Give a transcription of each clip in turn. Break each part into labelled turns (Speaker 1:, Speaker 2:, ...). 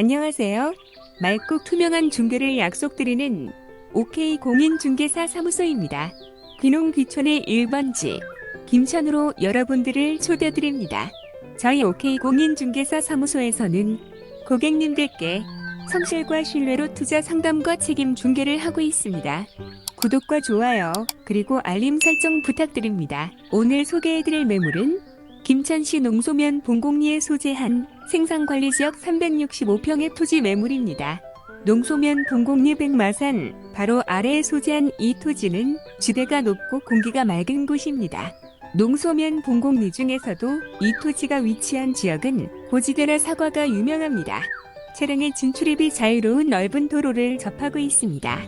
Speaker 1: 안녕하세요. 맑고 투명한 중개를 약속드리는 OK 공인중개사 사무소입니다. 귀농 귀촌의 1번지 김천으로 여러분들을 초대드립니다. 저희 OK 공인중개사 사무소에서는 고객님들께 성실과 신뢰로 투자 상담과 책임 중개를 하고 있습니다. 구독과 좋아요, 그리고 알림 설정 부탁드립니다. 오늘 소개해드릴 매물은 김천시 농소면 본곡리에 소재한 생산관리지역 365평의 토지 매물입니다. 농소면 본곡리 백 마산 바로 아래에 소재한 이 토지는 지대가 높고 공기가 맑은 곳입니다. 농소면 본곡리 중에서도 이 토지가 위치한 지역은 고지대나 사과가 유명합니다. 차량의 진출입이 자유로운 넓은 도로를 접하고 있습니다.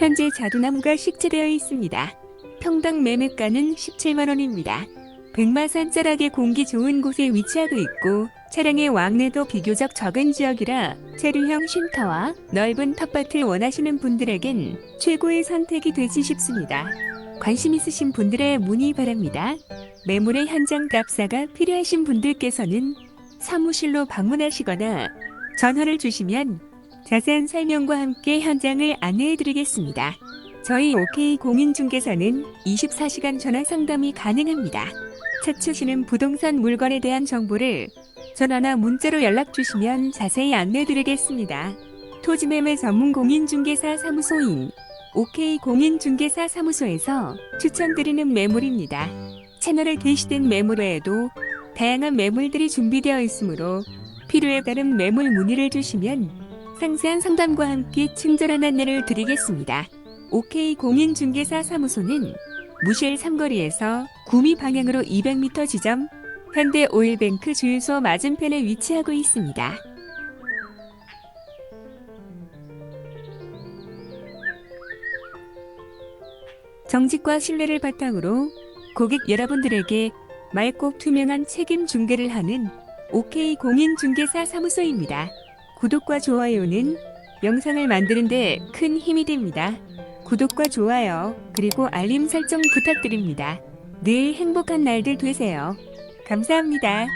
Speaker 1: 현재 자두나무가 식재되어 있습니다. 평당 매매가는 17만 원입니다. 백마산 자락의 공기 좋은 곳에 위치하고 있고 차량의 왕래도 비교적 적은 지역이라 체류형 쉼터와 넓은 텃밭을 원하시는 분들에겐 최고의 선택이 되지 싶습니다. 관심 있으신 분들의 문의 바랍니다. 매물의 현장 답사가 필요하신 분들께서는 사무실로 방문하시거나 전화를 주시면 자세한 설명과 함께 현장을 안내해 드리겠습니다. 저희 OK 공인중개사는 24시간 전화 상담이 가능합니다. 찾으시는 부동산 물건에 대한 정보를 전화나 문자로 연락 주시면 자세히 안내 드리겠습니다. 토지 매매 전문 공인중개사 사무소인 OK 공인중개사 사무소에서 추천드리는 매물입니다. 채널에 게시된 매물 외에도 다양한 매물들이 준비되어 있으므로 필요에 따른 매물 문의를 주시면 상세한 상담과 함께 친절한 안내를 드리겠습니다. OK 공인중개사 사무소는 무실 삼거리에서 구미 방향으로 200m 지점 현대 오일뱅크 주유소 맞은편에 위치하고 있습니다. 정직과 신뢰를 바탕으로 고객 여러분들에게 맑고 투명한 책임 중개를 하는 OK 공인 중개사 사무소입니다. 구독과 좋아요는 영상을 만드는데 큰 힘이 됩니다. 구독과 좋아요, 그리고 알림 설정 부탁드립니다. 늘 행복한 날들 되세요. 감사합니다.